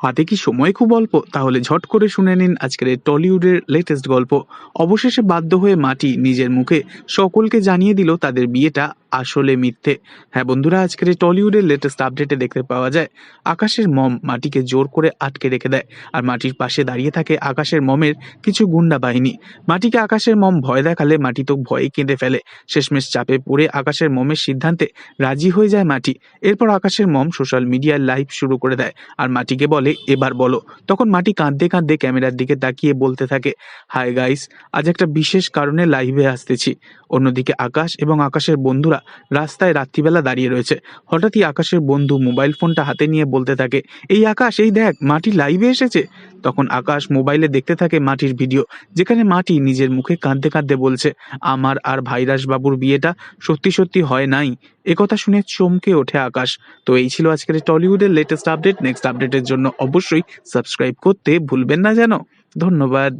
হাতে কি সময় খুব অল্প? তাহলে ঝট করে শুনে নিন আজকের টলিউডের লেটেস্ট গল্প। অবশেষে বাধ্য হয়ে মাটি নিজের মুখে সকলকে জানিয়ে দিল তাদের বিয়েটা আসলে মিথ্যে। হ্যাঁ বন্ধুরা, আজকের এই টলিউডের লেটেস্ট আপডেটে দেখতে পাওয়া যায়, আকাশের মম মাটিকে জোর করে আটকে রেখে দেয় আর মাটির পাশে দাঁড়িয়ে থাকে আকাশের মমের কিছু গুন্ডা বাহিনী। মাটিকে আকাশের মম ভয় দেখালে মাটি তো ভয়ে কেঁদে ফেলে। শেষমেশ চাপে পড়ে আকাশের মমের সিদ্ধান্তে রাজি হয়ে যায় মাটি। এরপর আকাশের মম সোশ্যাল মিডিয়ায় লাইভ শুরু করে দেয় আর মাটিকে বলে, এবার বলো। তখন মাটি কাঁদতে কাঁদতে ক্যামেরার দিকে তাকিয়ে বলতে থাকে হাই গাইস আজ একটা বিশেষ কারণে লাইভে আসতেছি। অন্যদিকে আকাশ এবং আকাশের বন্ধুরা রাস্তায় রাত্রিবেলা দাঁড়িয়ে রয়েছে। হঠাৎই আকাশের বন্ধু মোবাইল ফোনটা হাতে নিয়ে বলতে থাকে, এই আকাশ, এই দেখ, মাটি লাইভে এসেছে। তখন আকাশ মোবাইলে দেখতে থাকে মাটির ভিডিও, যেখানে মাটি নিজের মুখে কাঁদতে কাঁদতে বলছে, আমার আর ভাইরাস বাবুর বিয়েটা সত্যি সত্যি হয় নাই। একথা শুনে চমকে ওঠে আকাশ। তো এই ছিল আজকের টলিউডের লেটেস্ট আপডেট নেক্সট আপডেটের জন্য অবশ্যই সাবস্ক্রাইব করতে ভুলবেন না যেন। ধন্যবাদ।